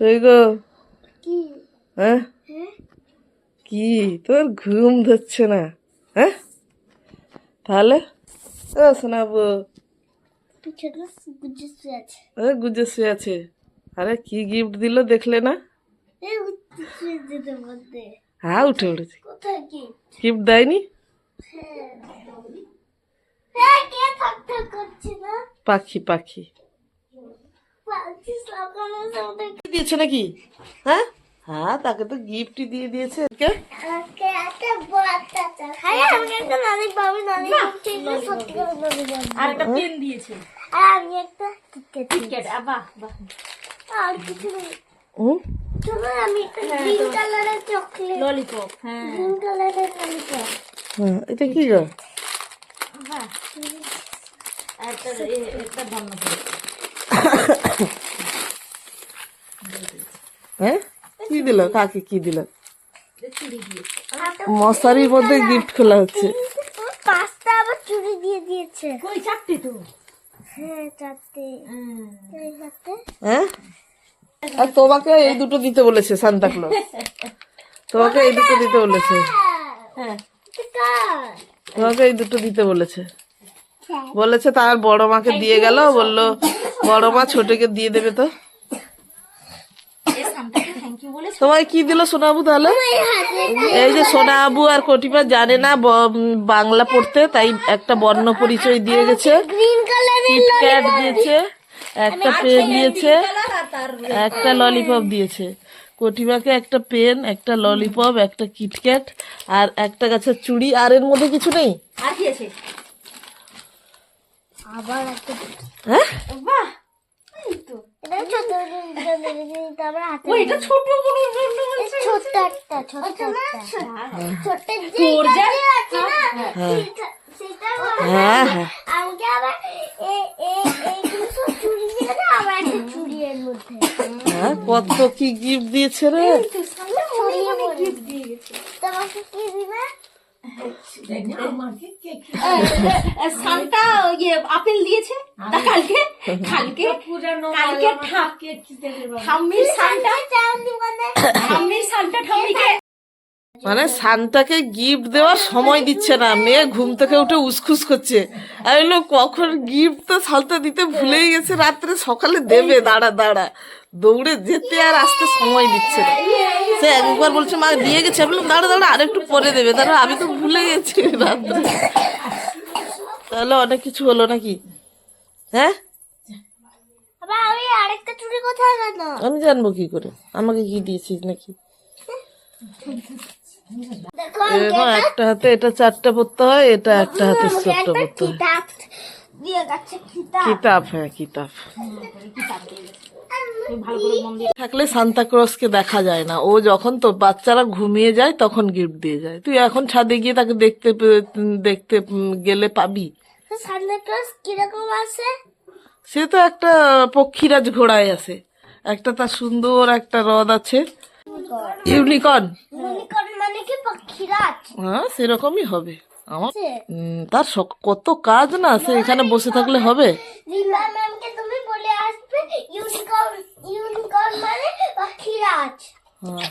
ওই গো। হ্যাঁ? হ্যাঁ? কি? তোর ঘুম ধরছে না। হ্যাঁ? তাহলে ও শোনাবো গুজে শুয়ে আছে। আরে কি গিফট দিল দেখলে না? এই হ্যাঁ উঠে উঠেছে। গিফট দেয়নি? হ্যাঁ হ্যাঁ পাখি পাখি। দিয়েছে নাকি? হ্যাঁ? হ্যাঁ তাকে তো গিফটই দিয়ে দিয়েছে। আজকে একটা বাচ্চা চাই হ্যাঁ আমি একটা নানি পাবো নানি ঠিক সত্যি করে নানি পাবো। আর একটা পেন দিয়েছে। আর আমি একটা কিটকেট কিটক্যাট বাহ বাহ। আর কিছু নেই। হুম? চলো আমি একটা গ্রিন কালারের চকলেট ললিপপ হ্যাঁ। গ্রিন কালারের ললিপপ হ্যাঁ এটা কি গো? বাহ একটা করে হ্যাঁ? কি দিল? কাকে কি দিল? মশারির মধ্যে গিফট খোলা হচ্ছে। পাঁচটা আবার চুরি দিয়ে দিয়েছে। কই চারটে তো। হ্যাঁ চারটে। চারটে হ্যাঁ? আর তোমাকে এই দুটো দিতে বলেছে সান্তা ক্লজ তোমাকে এই দুটো দিতে বলেছে। হ্যাঁ। তোমাকে এই দুটো দিতে বলেছে। বলেছে তার বড় মাকে দিয়ে গেল বলল বড় মা ছোটকে দিয়ে দেবে তো। তোমায় কি দিল সোনাবু তাহলে? এই যে সোনাবু আর কটিমা জানে না বাংলা পড়তে তাই একটা বর্ণ পরিচয় দিয়ে গেছে। কিটক্যাট দিয়েছে একটা পেন দিয়েছে একটা ললিপপ দিয়েছে। কটিমাকে একটা পেন একটা ললিপপ একটা কিটক্যাট আর একটা গাছের চুড়ি আর এর মধ্যে কিছু নেই? আর কি আছে? আবার একটা হ্যাঁ? বাহ! কত কি গিফট দিয়েছে রে? তোমাকে কি দিবে? ইয়ে আপেল দিয়েছে? তা কালকে? কালকে? কালকে ঠাম্মির সান্টা? ঠাম্মির সান্টা ঠাম্মিকে মানে সানটাকে গিফট দেওয়ার সময় দিচ্ছে না মেয়ে ঘুম থেকে উঠে উসখুস করছে। আমি কখন গিফট তো সালটা দিতে ভুলেই গেছে রাত্রে সকালে দেবে দাঁড়া দাঁড়া। দৌড়ে যেতে আর আসতে সময় দিচ্ছে না। সে একবার বলছে মা দিয়ে গেছে। আমি বললাম দাঁড়া দাঁড়া আরেকটু পরে দেবে। দাঁড়া আমি তো ভুলে গেছি রাত্রে। তাহলে অনেক কিছু হলো নাকি? হ্যাঁ? আমি জানব কি করে? আমাকে কি দিয়েছিস নাকি? একটা হাতে এটা চারটা পড়তে হয় এটা একটা হাতে একটা পড়তে হয়। কিতাব হ্যাঁ কিতাব। থাকলে সান্তা ক্রসকে দেখা যায় না। ও যখন তো বাচ্চারা ঘুমিয়ে যায় তখন গিফট দিয়ে যায়। তুই এখন ছাদে গিয়ে তাকে দেখতে দেখতে গেলে পাবি। সানডে কীরকম আছে? সে তো একটা পক্ষীরাজ ঘোড়ায় আছে। একটা তার সুন্দর একটা হ্রদ আছে। ইউনিকর্ন। ইউনিকর্ন মানে কি পাখিরাজ হ্যাঁ সেরকমই হবে। আমার তার কত কাজ না সে এখানে বসে থাকলে হবে। আসবে ইউনিকর্ন ইউনিকর্ন মানে পাখিরাজ হ্যাঁ